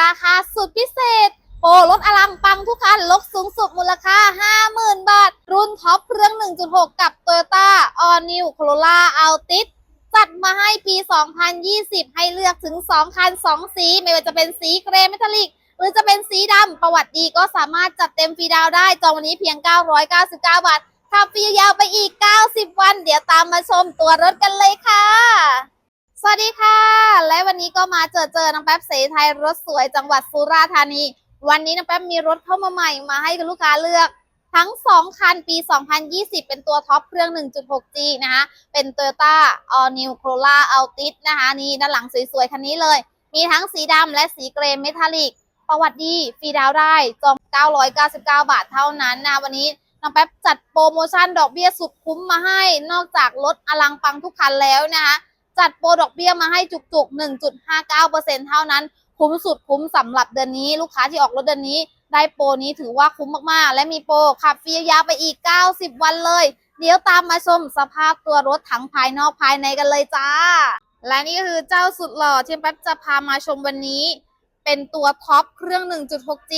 ราคาสุดพิเศษ โปรลดอลังปังทุกคันลดสูงสุดมูลค่า 50,000 บาท รุ่นท็อปเครื่อง 1.6 กับ Toyota All New Corolla Altis จัดมาให้ปี 2020 ให้เลือกถึง 2 คัน 2 สี ไม่ว่าจะเป็นสีเกรย์เมทัลลิก หรือจะเป็นสีดำ ประวัติดีก็สามารถจัดเต็มฟรีดาวได้ จองวันนี้เพียง 999 บาทขับฟรียาวไปอีก 90 วัน เดี๋ยวตามมาชมตัวรถกันเลยค่ะ สวัสดีค่ะ และวันนี้ก็มาเจอเจอน้องแป๊บเสไทยรถสวยจังหวัดสุราษฎร์ธานี วันนี้น้องแป๊บมีรถเข้ามาใหม่มาให้ลูกค้าเลือกทั้ง 2 คันปี 2020 เป็นตัวท็อปเครื่อง 1.6G นะคะ เป็น Toyota All New Corolla Altis นะคะ นี่ด้านหลังสวยๆ คันนี้เลย มีทั้งสีดำและสีเกรย์เมทัลลิก ประวัติดี ฟรีดาวได้ จอง 999 บาทเท่านั้นนะ วันนี้น้องแป๊บจัดโปรโมชั่นดอกเบี้ยสุดคุ้มมาให้ นอกจากลดอลังปังทุกคันแล้วนะคะ จัดโปรดอกเบี้ยมาให้จุกๆ 1.59%เท่านั้น คุ้มสุดคุ้มสำหรับเดือนนี้ ลูกค้าที่ออกรถเดือนนี้ ได้โปรนี้ถือว่าคุ้มมากๆ และมีโปรขับฟรียาวไปอีก 90 วันเลย เดี๋ยวตามมาชมสภาพตัวรถทั้งภายนอกภายในกันเลยจ้า และนี่ก็คือเจ้าสุดหล่อที่แป๊บจะพามาชมวันนี้ เป็นตัวท็อปเครื่อง 1.6G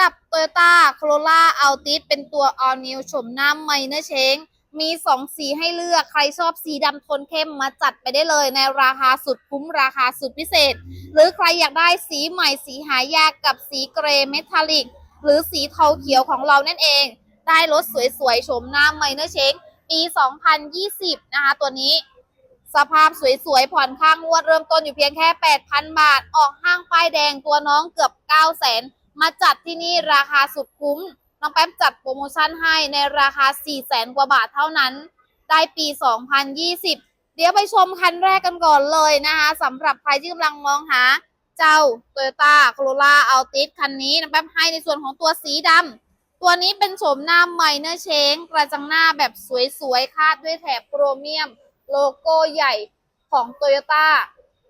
กับ Toyota Corolla Altis เป็นตัว All New โฉมหน้าใหม่เนื้อเช้ง มี2สีให้เลือกใครชอบสีดำโทนเข้มมาจัดไปได้เลย ในราคาสุดคุ้มราคาสุดพิเศษ หรือใครอยากได้สีใหม่สีหายากกับสีเกรย์เมทัลลิก หรือสีเทาเขียวของเรานั่นเอง ได้รถสวยๆโฉมหน้าใหม่เนื้อเช้งปี 2020 นะคะตัวนี้ สภาพสวยๆผ่อนข้างงวดเริ่มต้นอยู่เพียงแค่ 8,000 บาท ออกห้างป้ายแดงตัวน้องเกือบ 900,000 มาจัดที่นี่ราคาสุดคุ้ม น้องแป๊บจัดโปรโมชั่นให้ในราคา 400,000กว่าบาทเท่านั้น ได้ปี 2020 เดี๋ยวไปชมคันแรกกันก่อนเลยนะคะสำหรับใครที่กำลังมองหาเจ้า Toyota Corolla Altis คันนี้น้องแป๊บให้ในส่วนของตัวสีดำตัวนี้เป็นโฉมหน้าใหม่เนื้อเช้งกระจังหน้าแบบสวยๆ คาดด้วยแถบโครเมียม โลโก้ใหญ่ของ Toyota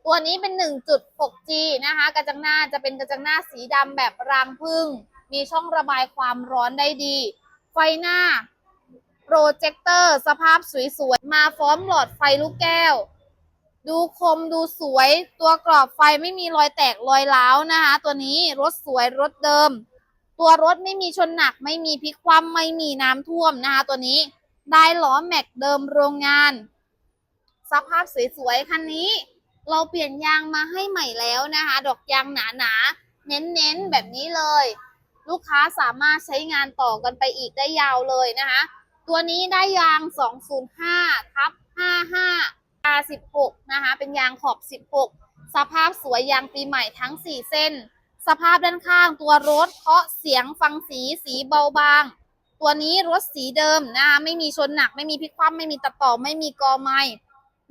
ตัวนี้เป็น 1.6G นะคะ กระจังหน้าจะเป็นกระจังหน้าสีดำแบบรางพึ่ง มีช่องระบายความร้อนได้ดี ไฟหน้าโปรเจคเตอร์สภาพสวยๆ มาพร้อมหลอดไฟลูกแก้ว ดูคมดูสวย ตัวกรอบไฟไม่มีรอยแตกรอยร้าวนะคะ ตัวนี้รถสวยรถเดิม ตัวรถไม่มีชนหนักไม่มีพลิกคว่ำไม่มีน้ำท่วมนะคะ ตัวนี้ได้ล้อแม็กเดิมโรงงาน สภาพสวยๆคันนี้ เราเปลี่ยนยางมาให้ใหม่แล้วนะคะ ดอกยางหนาๆเน้นๆแบบนี้เลย ลูกค้าสามารถใช้งานต่อกันไปอีกได้ยาวเลยนะคะ ตัวนี้ได้ยาง 205ทับ55 R16 นะคะ เป็นยางขอบ 16 สภาพสวยยางปีใหม่ทั้ง 4 เส้น สภาพด้านข้างตัวรถเคาะเสียงฟังสีสีเบาบาง ตัวนี้รถสีเดิมนะคะไม่มีชนหนักไม่มีพลิกคว่ำไม่มีตัดต่อไม่มีกอไม้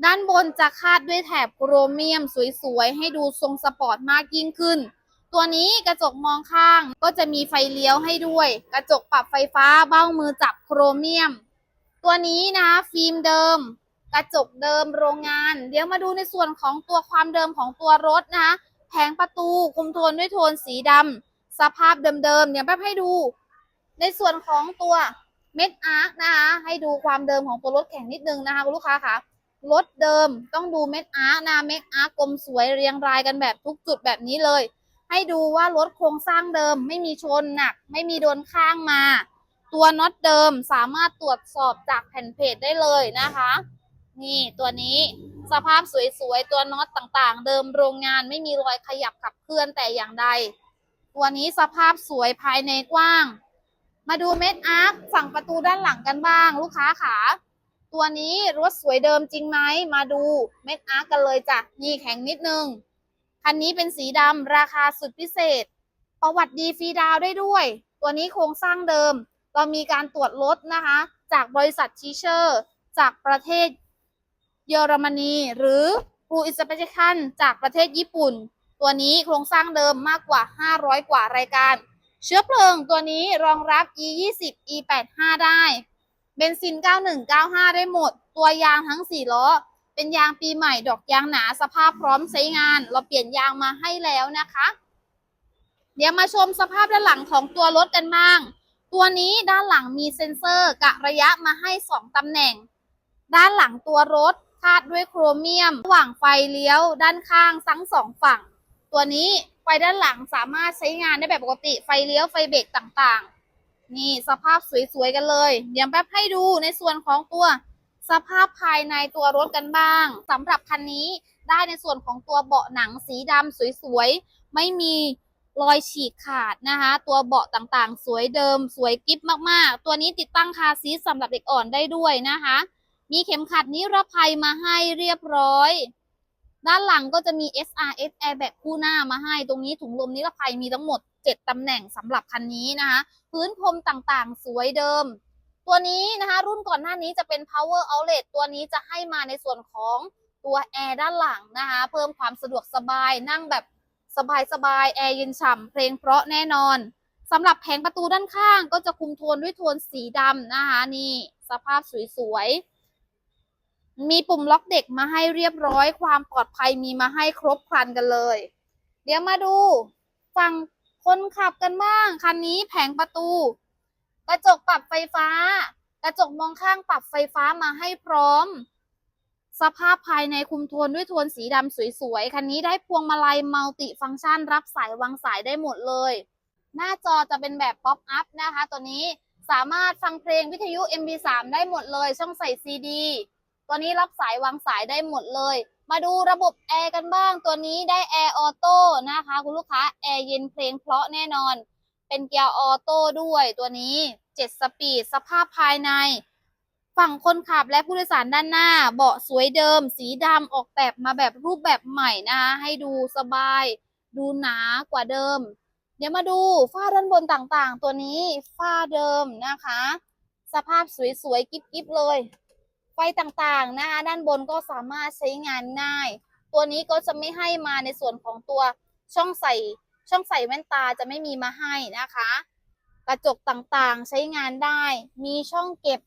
ด้านบนจะคาดด้วยแถบโครเมียมสวยๆ ให้ดูทรงสปอร์ตมากยิ่งขึ้น ตัวนี้กระจกมองข้างก็จะมีไฟเลี้ยวให้ด้วย กระจกปรับไฟฟ้าเบ้ามือจับโครเมียม ตัวนี้นะฟิล์มเดิม กระจกเดิมโรงงาน เดี๋ยวมาดูในส่วนของตัวความเดิมของตัวรถนะคะแผงประตูคุมโทนด้วยโทนสีดำสภาพเดิมๆเดี๋ยแป๊บให้ดู ในส่วนของตัวเม็ดอาร์คนะคะให้ดูความเดิมของตัวรถแข็งนิดนึงนะคะคุณลูกค้าค่ะรถเดิมต้องดูเม็ดอาร์นะเม็ดอาร์กลมสวยเรียงรายกันแบบทุกจุดแบบนี้เลย ให้ดูว่ารถโครงสร้างเดิม ไม่มีชนหนัก ไม่มีโดนข้างมา ตัวน็อตเดิมสามารถตรวจสอบจากแผ่นเพจได้เลยนะคะ นี่ตัวนี้สภาพสวยๆ ตัวน็อตต่างๆ เดิมโรงงานไม่มีรอยขยับขับเคลื่อนแต่อย่างใด ตัวนี้สภาพสวยภายในกว้าง มาดูเม็ดอาร์คฝั่งประตูด้านหลังกันบ้าง ลูกค้าขาตัวนี้รถสวยเดิมจริงไหมมาดูเม็ดอาร์กกันเลยจ้ะนี่แข็งนิดนึง คันนี้เป็นสีดำราคาสุดพิเศษ ประวัติดีฟรีดาวได้ด้วย ตัวนี้โครงสร้างเดิม เรามีการตรวจรถนะคะ จากบริษัทชีเชอร์ จากประเทศเยอรมนี หรือฟูอิสเปเชชันจากประเทศญี่ปุ่น ตัวนี้โครงสร้างเดิมมากกว่า 500 กว่ารายการ เชื้อเพลิงตัวนี้รองรับ E20 E85 ได้ เบนซิน 9195 ได้หมด ตัวยางทั้ง 4 ล้อ เป็นยางปีใหม่ดอกยางหนาสภาพพร้อมใช้งาน เราเปลี่ยนยางมาให้แล้วนะคะ เดี๋ยวมาชมสภาพด้านหลังของตัวรถกันบ้าง ตัวนี้ด้านหลังมีเซ็นเซอร์กะระยะมาให้ 2ตำแหน่ง ด้านหลังตัวรถคาดด้วยโครเมียมระหว่างไฟเลี้ยวด้านข้างทั้งสองฝั่ง ตัวนี้ไฟด้านหลังสามารถใช้งานได้แบบปกติไฟเลี้ยวไฟเบรกต่างๆ นี่สภาพสวยๆกันเลย เดี๋ยวแป๊บให้ดูในส่วนของตัว สภาพภายในตัวรถกันบ้าง สำหรับคันนี้ได้ในส่วนของตัวเบาะหนังสีดำสวยๆ ไม่มีรอยฉีกขาดนะคะ ตัวเบาะต่างๆ สวยเดิม สวยกิ๊บมากๆ ตัวนี้ติดตั้งคาซีสำหรับเด็กอ่อนได้ด้วยนะคะ มีเข็มขัดนิรภัยมาให้เรียบร้อย ด้านหลังก็จะมี SRS airbag คู่หน้ามาให้ ตรงนี้ถุงลมนิรภัยมีทั้งหมด 7ตำแหน่งสำหรับคันนี้นะคะ พื้นพรมต่างๆ สวยเดิม ตัวนี้นะคะรุ่นก่อนหน้านี้จะเป็น power outlet ตัวนี้จะให้มาในส่วนของตัวแอร์ด้านหลังนะคะ เพิ่มความสะดวกสบายนั่งแบบสบายๆแอร์เย็นฉ่ำเพลงเพราะแน่นอนสำหรับแผงประตูด้านข้างก็จะคุมโทนด้วยโทนสีดำนะคะนี่สภาพสวยๆ มีปุ่มล็อกเด็กมาให้เรียบร้อย ความปลอดภัยมีมาให้ครบครันกันเลย เดี๋ยวมาดูฝั่งคนขับกันบ้าง คันนี้แผงประตู กระจกปรับไฟฟ้า กระจกมองข้างปรับไฟฟ้ามาให้พร้อม สภาพภายในคุมโทนด้วยโทนสีดำสวยๆ คันนี้ได้พวงมาลัยมัลติฟังก์ชัน รับสายวางสายได้หมดเลย หน้าจอจะเป็นแบบป๊อปอัพนะคะ ตัวนี้สามารถฟังเพลงวิทยุ MP3 ได้หมดเลย ช่องใส่ซีดีตัวนี้รับสายวางสายได้หมดเลย มาดูระบบแอร์กันบ้าง ตัวนี้ได้แอร์ออโต้นะคะ คุณลูกค้าแอร์เย็นเพลงเพราะแน่นอน เป็นเกียร์ออโต้ด้วยตัวนี้ 7 สปีด สภาพภายใน ฝั่งคนขับและผู้โดยสารด้านหน้า เบาะสวยเดิม สีดำออกแบบมาแบบรูปแบบใหม่นะคะ ให้ดูสบาย ดูหนากว่าเดิม เดี๋ยวมาดูฝ้าด้านบนต่างๆ ตัวนี้ฝ้าเดิมนะคะ สภาพสวยๆกิ๊บๆเลย ไฟต่างๆนะคะด้านบนก็สามารถใช้งานง่าย ตัวนี้ก็จะไม่ให้มาในส่วนของตัวช่องใส่ ช่องใส่แว่นตาจะไม่มีมาให้นะคะ กระจกต่างๆใช้งานได้ มีช่องเก็บ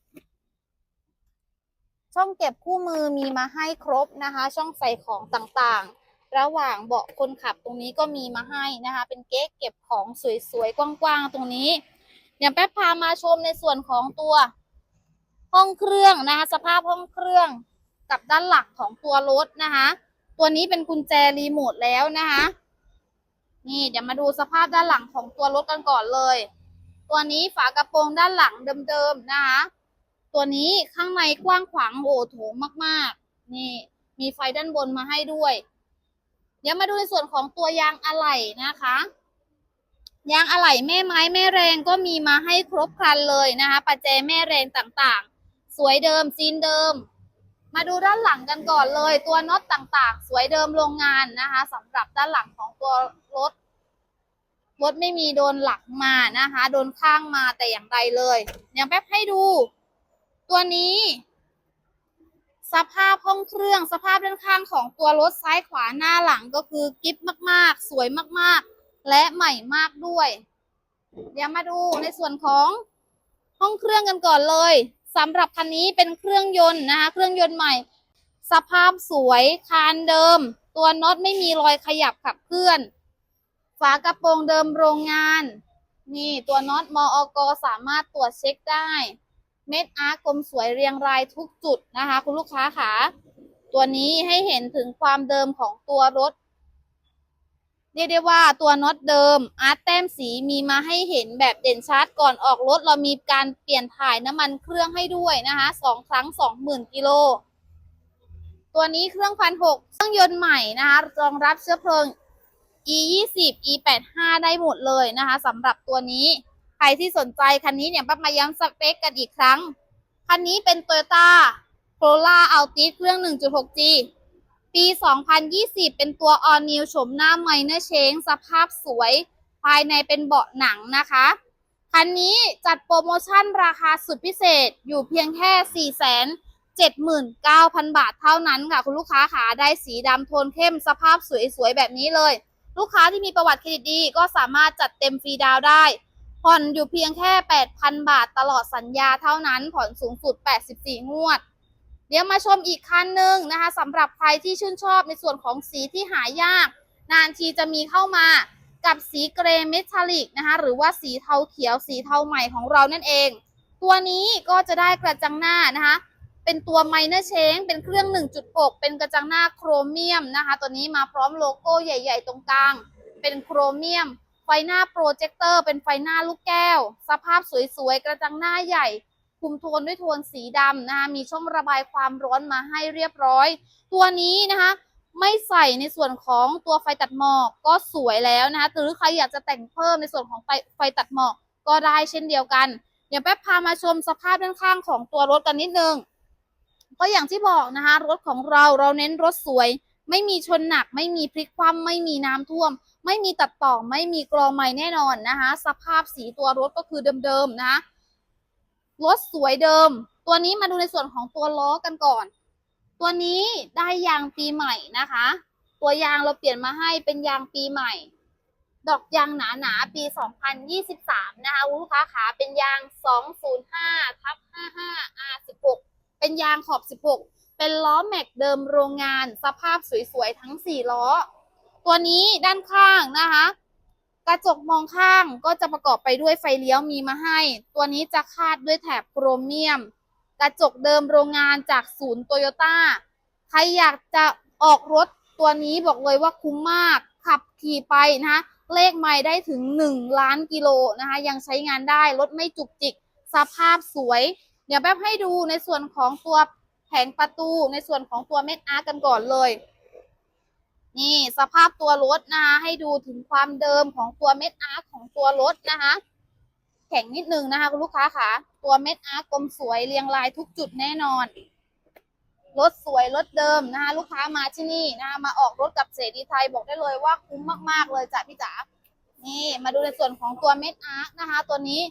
ช่องเก็บคู่มือมีมาให้ครบนะคะ ช่องใส่ของต่างๆ ระหว่างเบาะคนขับตรงนี้ก็มีมาให้นะคะ เป็นเก๊กเก็บของสวยๆ กว้างๆ ตรงนี้ เดี๋ยวแป๊บพามาชมในส่วนของตัว ห้องเครื่องนะคะ สภาพห้องเครื่องกับด้านหลังของตัวรถนะคะ ตัวนี้เป็นกุญแจรีโมทแล้วนะคะ นี่เดี๋ยวมาดูสภาพด้านหลังของตัวรถกันก่อนเลย ตัวนี้ฝากระโปรงด้านหลังเดิมๆนะคะ ตัวนี้ข้างในกว้างขวางโอ้โถงมากๆ นี่มีไฟด้านบนมาให้ด้วย เดี๋ยวมาดูในส่วนของตัวยางอะไหล่นะคะ ยางอะไหล่แม่ไม้แม่แรงก็มีมาให้ครบครันเลยนะคะปัจเจแม่แรงต่างๆ สวยเดิมซีนเดิม มาดูด้านหลังกันก่อนเลย ตัวน็อตต่างๆ สวยเดิมโรงงานนะคะสำหรับด้านหลังของตัวรถ รถไม่มีโดนหลักมานะคะ โดนข้างมาแต่อย่างใดเลยเดี๋ยวแป๊บให้ดู ตัวนี้ สภาพห้องเครื่องสภาพด้านข้างของตัวรถซ้ายขวาหน้าหลังก็คือกิฟมากๆ สวยมากๆ และใหม่มากด้วย เดี๋ยวมาดูในส่วนของห้องเครื่องกันก่อนเลย สำหรับคันนี้เป็นเครื่องยนต์นะคะ เครื่องยนต์ใหม่ สภาพสวยคานเดิม ตัวน็อตไม่มีรอยขยับขับเคลื่อน ฝากระโปรงเดิมโรงงาน นี่ตัวน็อตมออกสามารถตรวจเช็คได้ เม็ดอาร์กลมสวยเรียงรายทุกจุดนะคะ คุณลูกค้าขาตัวนี้ให้เห็นถึงความเดิมของตัวรถ เรียกได้ว่าตัวน็อตเดิมอาร์ตแต้มสีมีมาให้เห็นแบบเด่นชัดก่อนออกรถเรามีการเปลี่ยนถ่ายน้ำมันเครื่องให้ด้วยนะคะสองครั้งสองหมื่นกิโลตัวนี้เครื่องพันหกเครื่องยนต์ใหม่นะคะรองรับเชื้อเพลิง e 2 0 e 8 5ได้หมดเลยนะคะสำหรับตัวนี้ใครที่สนใจคันนี้เนี่ยปั๊บมาย้ำสเปคกันอีกครั้ง คันนี้เป็น Toyota Corolla Altis เครื่อง 1.6G ปี 2020 เป็นตัว All New โฉมหน้าใหม่เนื้อเชงสภาพสวย ภายในเป็นเบาะหนังนะคะ คันนี้จัดโปรโมชั่นราคาสุดพิเศษอยู่เพียงแค่479,000 บาทเท่านั้นค่ะ คุณลูกค้าขาได้สีดำโทนเข้มสภาพสวยๆ แบบนี้เลย ลูกค้าที่มีประวัติเครดิตดีก็สามารถจัดเต็มฟรีดาวได้ ผ่อนอยู่เพียงแค่ 8,000 บาทตลอดสัญญาเท่านั้น ผ่อนสูงสุด 84 งวด เดี๋ยวมาชมอีกคันหนึ่งนะคะสำหรับใครที่ชื่นชอบในส่วนของสีที่หายาก นานทีจะมีเข้ามากับสีเกรย์เมทัลลิกนะคะหรือว่าสีเทาเขียวสีเทาใหม่ของเรานั่นเอง ตัวนี้ก็จะได้กระจังหน้านะคะเป็นตัวไมเนอร์เชงเป็นเครื่อง 1.6 เป็นกระจังหน้าโครเมียมนะคะ ตัวนี้มาพร้อมโลโก้ใหญ่ ๆ ตรงกลางเเป็นโครเมียม ไฟหน้าโปรเจคเตอร์เป็นไฟหน้าลูกแก้ว สภาพสวยๆ กระจังหน้าใหญ่ คุมโทนด้วยโทนสีดำนะคะมีช่องระบายความร้อนมาให้เรียบร้อย ตัวนี้นะคะไม่ใส่ในส่วนของตัวไฟตัดหมอกก็สวยแล้วนะคะหรือใครอยากจะแต่งเพิ่มในส่วนของไฟไฟตัดหมอกก็ได้เช่นเดียวกัน เดี๋ยวแป๊บพามาชมสภาพด้านข้างของตัวรถกันนิดนึง ก็อย่างที่บอกนะคะ รถของเราเราเน้นรถสวย ไม่มีชนหนัก ไม่มีพลิกคว่ำไม่มีน้ำท่วม ไม่มีตัดต่อไม่มีกรองใหม่แน่นอนนะคะ สภาพสีตัวรถก็คือเดิมๆนะะ รถสวยเดิม ตัวนี้มาดูในส่วนของตัวล้อกันก่อน ตัวนี้ได้ยางปีใหม่นะคะ ตัวยางเราเปลี่ยนมาให้เป็นยางปีใหม่ ดอกยางหนาๆปี 2023 นะคะคุณลูกค้าขาเป็นยาง 205ทับ55 R16 เป็นยางขอบ 16 เป็นล้อแม็กเดิมโรงงาน สภาพสวยๆ ทั้ง 4 ล้อ ตัวนี้ด้านข้างนะคะ กระจกมองข้างก็จะประกอบไปด้วยไฟเลี้ยวมีมาให้ ตัวนี้จะคาดด้วยแถบโครเมียม กระจกเดิมโรงงานจากศูนย์โตโยต้า ใครอยากจะออกรถตัวนี้บอกเลยว่าคุ้มมาก ขับขี่ไปนะคะเลขไม่ได้ถึง 1 ล้านกิโลนะคะ ยังใช้งานได้ รถไม่จุกจิก สภาพสวย เดี๋ยวแป๊บให้ดูในส่วนของตัวแผงประตู ในส่วนของตัวเม็ดอาร์กันก่อนเลย นี่สภาพตัวรถนะคะให้ดูถึงความเดิมของตัวเม็ดอาร์ของตัวรถนะคะ แข็งนิดนึงนะคะคุณลูกค้าค่ะ ตัวเม็ดอาร์กลมสวยเรียงรายทุกจุดแน่นอนรถสวยรถเดิมนะคะลูกค้ามาที่นี่นะคะมาออกรถกับเสรีไทยบอกได้เลยว่าคุ้มมาก ๆ เลยจ้ะพี่จ๋านี่มาดูในส่วนของตัวเม็ดอาร์คนะคะ ตัวนี้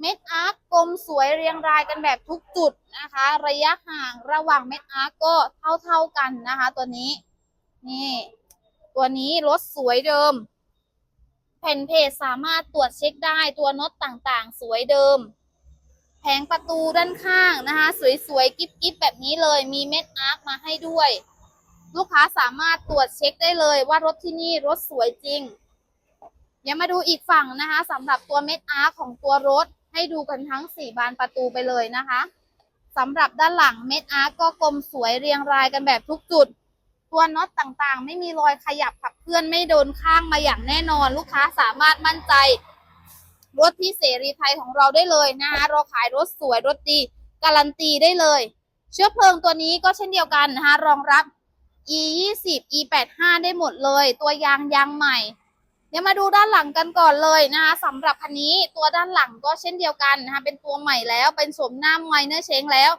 เม็ดอาร์คกลมสวยเรียงรายกันแบบทุกจุดนะคะ ระยะห่างระหว่างเม็ดอาร์คก็เท่า ๆกันนะคะ ตัวนี้นี่ ตัวนี้รถสวยเดิม แผ่นเพจสามารถตรวจเช็คได้ตัวน็อตต่างๆ สวยเดิม แผงประตูด้านข้างนะคะ สวยๆ กิ๊บๆ แบบนี้เลยมีเม็ดอาร์คมาให้ด้วย ลูกค้าสามารถตรวจเช็คได้เลยว่ารถที่นี่รถสวยจริง เดี๋ยวมาดูอีกฝั่งนะคะสำหรับตัวเม็ดอาร์คของตัวรถให้ดูกันทั้ง4บานประตูไปเลยนะคะสำหรับด้านหลังเม็ดอาร์คก็กลมสวยเรียงรายกันแบบทุกจุด ตัวน็อตต่างๆ ไม่มีรอยขยับขับเคลื่อนไม่โดนข้างมาอย่างแน่นอน ลูกค้าสามารถมั่นใจ รถที่เสรีไทยของเราได้เลยนะคะเราขายรถสวยรถดีการันตีได้เลย เชื้อเพลิงตัวนี้ก็เช่นเดียวกันนะคะรองรับ e 2 0 e 8 5ได้หมดเลย ตัวยางยางใหม่ เดี๋ยวมาดูด้านหลังกันก่อนเลยนะคะสำหรับคันนี้ตัวด้านหลังก็เช่นเดียวกันนะคะเป็นตัวใหม่แล้วเป็นสมหน้าไมเนอร์เชงแล้ว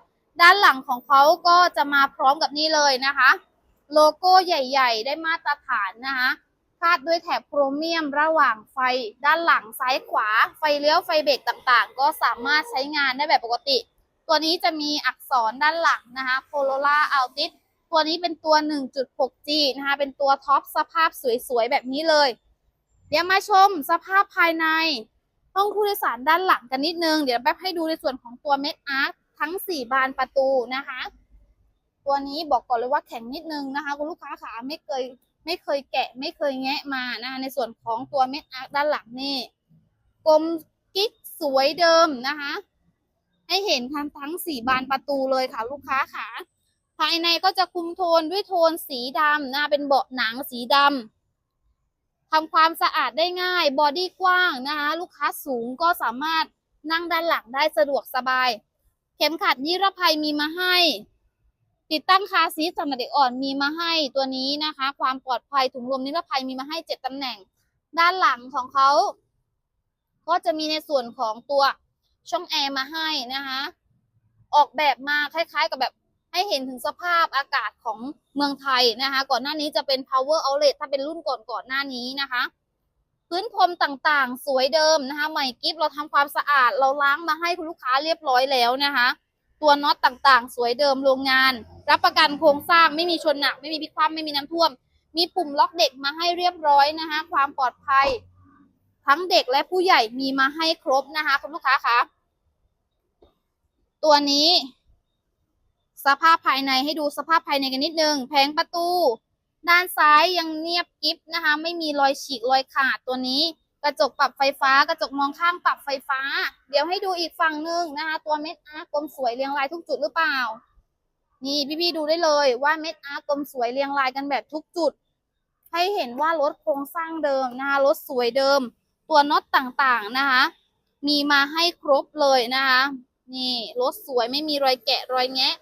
ด้านหลังของเขาก็จะมาพร้อมกับนี่เลยนะคะ โลโก้ใหญ่ ๆ ได้มาตรฐานนะคะคาดด้วยแถบโครเมียมระหว่างไฟด้านหลังซ้ายขวา ไฟเลี้ยวไฟเบรกต่างๆ ก็สามารถใช้งานได้แบบปกติ ตัวนี้จะมีอักษรด้านหลังนะคะ Corolla Altis ตัวนี้เป็นตัว 1.6G นะคะ เป็นตัวท็อปสภาพสวยๆ แบบนี้เลย เดี๋ยวมาชมสภาพภายใน ห้องผู้โดยสารด้านหลังกันนิดนึง เดี๋ยวแป๊บให้ดูในส่วนของตัวเม็ดอาร์ทั้ง 4 บานประตูนะคะ ตัวนี้บอกก่อนเลยว่าแข็งนิดนึงนะคะคุณลูกค้าขาไม่เคยไม่เคยแกะไม่เคยแงะมานะคะในส่วนของตัวเม็ดอาร์คด้านหลังนี่กลมกิ๊กสวยเดิมนะคะ ให้เห็นทั้งทั้งสี่บานประตูเลยค่ะลูกค้าขาภายในก็จะคุมโทนด้วยโทนสีดำนะเป็นเบาะหนังสีดำทำความสะอาดได้ง่ายบอดี้กว้างนะคะ ลูกค้าสูงก็สามารถนั่งด้านหลังได้สะดวกสบาย เข็มขัดนิรภัยมีมาให้ ติดตั้งคาซีทสำหรับเด็กอ่อนมีมาให้ตัวนี้นะคะ ความปลอดภัยถุงลมนิรภัยมีมาให้เจ็ดตำแหน่ง ด้านหลังของเขา ก็จะมีในส่วนของตัวช่องแอร์มาให้นะคะ ออกแบบมาคล้ายๆกับแบบให้เห็นถึงสภาพอากาศของเมืองไทยนะคะ ก่อนหน้านี้จะเป็น power outlet ถ้าเป็นรุ่นก่อนก่อนหน้านี้นะคะ พื้นพรมต่างๆ สวยเดิมนะคะใหม่กิฟเราทำความสะอาดเราล้างมาให้คุณลูกค้าเรียบร้อยแล้วนะคะ ตัวน็อตต่างๆ สวยเดิมโรงงาน รับประกันโครงสร้างไม่มีชนหนัก ไม่มีพลิกคว่ำไม่มีน้ำท่วม มีปุ่มล็อกเด็กมาให้เรียบร้อยนะคะ ความปลอดภัย ทั้งเด็กและผู้ใหญ่มีมาให้ครบนะคะคุณลูกค้าคะตัวนี้ สภาพภายในให้ดูสภาพภายในกันนิดนึงแผงประตู ด้านซ้ายยังเนียบกิฟนะคะ ไม่มีรอยฉีกรอยขาดตัวนี้ กระจกปรับไฟฟ้า กระจกมองข้างปรับไฟฟ้า เดี๋ยวให้ดูอีกฝั่งหนึ่งนะคะ ตัวเม็ดอาร์กลมสวยเรียงรายทุกจุดหรือเปล่า นี่พี่ๆดูได้เลยว่าเม็ดอาร์กลมสวยเรียงรายกันแบบทุกจุด ให้เห็นว่ารถโครงสร้างเดิมนะคะรถสวยเดิม ตัวน็อตต่างๆนะคะ มีมาให้ครบเลยนะคะ นี่รถสวยไม่มีรอยแกะรอยแงะ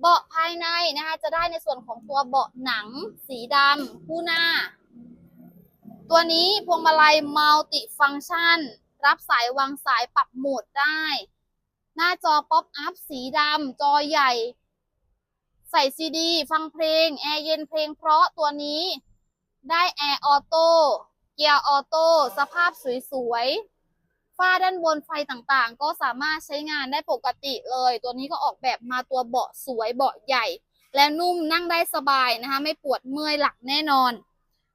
เบาะภายในนะคะจะได้ในส่วนของตัวเบาะหนัง สีดำคู่หน้า ตัวนี้พวงมาลัยมัลติฟัง c t ชัน รับสายวางสายปรับโหมดได้ หน้าจอป๊อปอัพสีดำจอใหญ่ ใส่ซีดี ฟังเพลง แอร์เย็นเพลงเพราะตัวนี้ได้แอร์ออโต้เกียร์ออโต้สภาพสวยๆฝ้าด้านบนไฟต่างๆ ก็สามารถใช้งานได้ปกติเลย ตัวนี้ก็ออกแบบมาตัวเบาะสวยเบาะใหญ่ และนุ่มนั่งได้สบายนะคะ ไม่ปวดเมื่อยหลังแน่นอน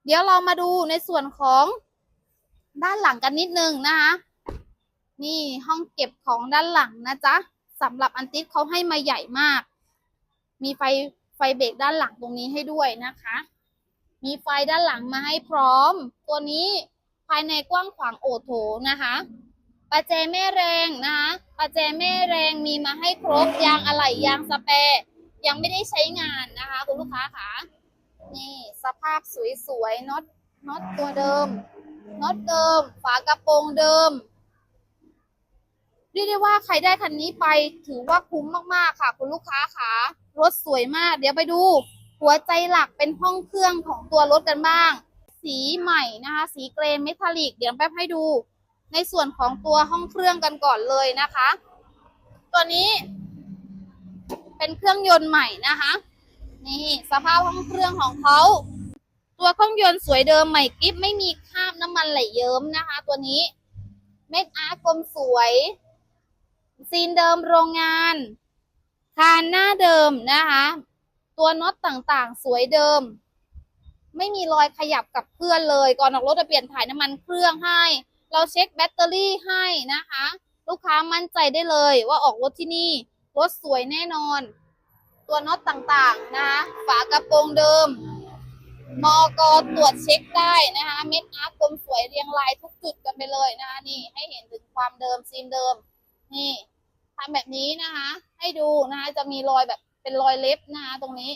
เดี๋ยวเรามาดูในส่วนของด้านหลังกันนิดนึงนะคะ นี่ห้องเก็บของด้านหลังนะจ๊ะสำหรับอันติสเขาให้มาใหญ่มาก มีไฟไฟเบรกด้านหลังตรงนี้ให้ด้วยนะคะ มีไฟด้านหลังมาให้พร้อม ตัวนี้ภายในกว้างขวางโอโถนะคะปะแจแม่แรงนะคะปะแจแม่แรงมีมาให้ครบยางอะไหล่ยางสเปรย์ยังไม่ได้ใช้งานนะคะ คุณลูกค้าค่ะ นี่สภาพสวยๆน็อตน็อตตัวเดิมน็อตเดิม ฝากระโปรงเดิมเรียกได้ว่าใครได้คันนี้ไปถือว่าคุ้มมากๆค่ะ คุณลูกค้าค่ะรถสวยมาก เดี๋ยวไปดู หัวใจหลักเป็นห้องเครื่องของตัวรถกันบ้าง สีใหม่นะคะ สีเกรนเมทัลลิก เดี๋ยวแป๊บให้ดู ในส่วนของตัวห้องเครื่องกันก่อนเลยนะคะ ตัวนี้ เป็นเครื่องยนต์ใหม่นะคะ นี่สภาพห้องเครื่องของเขา ตัวเครื่องยนต์สวยเดิมใหม่กริบไม่มีคราบน้ำมันไหลเยิ้มนะคะ ตัวนี้เม็ดอาร์กลมสวย ซีนเดิมโรงงาน คานหน้าเดิมนะคะ ตัวน็อตต่างๆ สวยเดิม ไม่มีรอยขยับกับเพื่อนเลย ก่อนออกรถจะเปลี่ยนถ่ายน้ำมันเครื่องให้ เราเช็คแบตเตอรี่ให้นะคะ ลูกค้ามั่นใจได้เลยว่าออกรถที่นี่ รถสวยแน่นอน ตัวน็อตต่างๆนะคะฝากระโปรงเดิม มอกตรวจเช็คได้นะคะเม็ดอาร์ตกลมสวยเรียงรายทุกจุดกันไปเลยนะคะนี่ให้เห็นถึงความเดิมซีนเดิม นี่ทำแบบนี้นะคะ ให้ดูนะคะจะมีรอยแบบเป็นรอยเล็บนะคะตรงนี้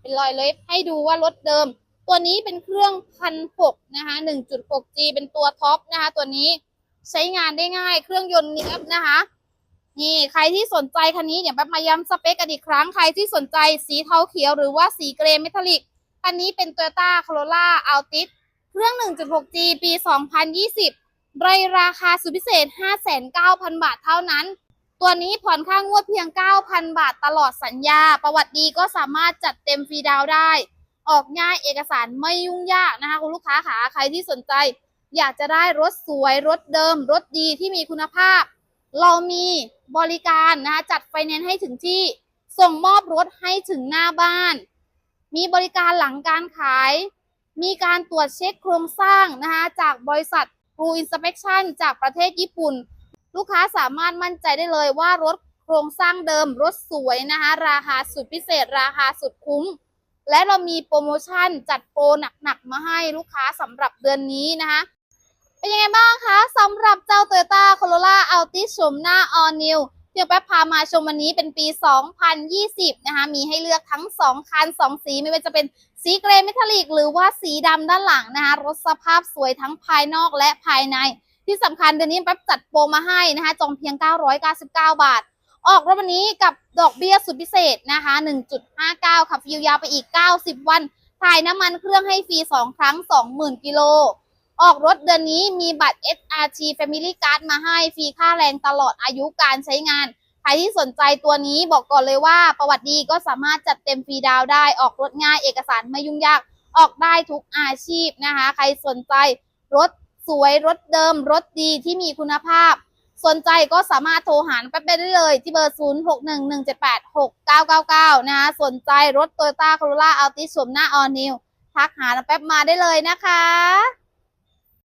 เป็นรอยเล็บให้ดูว่ารถเดิม ตัวนี้เป็นเครื่องพันหกนะคะ 1.6G เป็นตัวท็อปนะคะ ตัวนี้ใช้งานได้ง่าย เครื่องยนต์เนี้ยบนะคะ นี่ใครที่สนใจคันนี้เดี๋ยวแป๊บมาย้ำสเปคกันอีกครั้งใครที่สนใจสีเทาเขียวหรือว่าสีเกรย์เมทัลลิกคันนี้เป็น Toyota Corolla Altis เครื่อง 1.6G ปี 2020 ไรราคาสุดพิเศษ 59,000 บาทเท่านั้น ตัวนี้ผ่อนค่างวดเพียง 9,000 บาทตลอดสัญญา ประวัติดีก็สามารถจัดเต็มฟรีดาวได้ ออกง่ายเอกสารไม่ยุ่งยากนะคะคุณลูกค้าขาใครที่สนใจ อยากจะได้รถสวยรถเดิม รถดีที่มีคุณภาพ เรามีบริการนะคะจัดไฟแนนซ์ให้ถึงที่ส่งมอบรถให้ถึงหน้าบ้าน มีบริการหลังการขาย มีการตรวจเช็คโครงสร้างนะคะจากบริษัท Blue Inspection จากประเทศญี่ปุ่น ลูกค้าสามารถมั่นใจได้เลยว่ารถโครงสร้างเดิมรถสวยนะคะราคาสุดพิเศษ ราคาสุดคุ้ม และเรามีโปรโมชั่นจัดโปรหนักๆมาให้ลูกค้าสำหรับเดือนนี้นะคะ เป็นยังไงบ้างคะสำหรับเจ้า Toyota Corolla Altis ชมหน้า All New เดี๋ยวแป๊บพามาชมวันนี้เป็นปี 2020 นะคะ มีให้เลือกทั้ง 2 คัน 2 สี ไม่ว่าจะเป็นสีเกรย์เมทัลลิก หรือว่าสีดำด้านหลังนะคะ รถสภาพสวยทั้งภายนอกและภายใน ที่สำคัญเดือนนี้แป๊บจัดโปรมาให้นะคะ จองเพียง 999 บาท ออกรถวันนี้กับดอกเบี้ยสุดพิเศษนะคะ 1.59ขับฟิวยาวไปอีก 90 วัน ถ่ายน้ำมันเครื่องให้ฟรี 2 ครั้ง 20,000 กิโล ออกรถเดือนนี้มีบัตร SRT Family Card มาให้ฟรีค่าแรงตลอดอายุการใช้งาน ใครที่สนใจตัวนี้บอกก่อนเลยว่า ประวัติดีก็สามารถจัดเต็มฟรีดาวได้ ออกรถง่ายเอกสารไม่ยุ่งยาก ออกได้ทุกอาชีพนะคะ ใครสนใจรถสวยรถเดิม รถดีที่มีคุณภาพ สนใจก็สามารถโทรหาแป๊บไปได้เลยที่เบอร์ 0611786999 นะคะสนใจรถ Toyota Corolla Altis สวมหน้า All New ทักหาแป๊บมาได้เลยนะคะ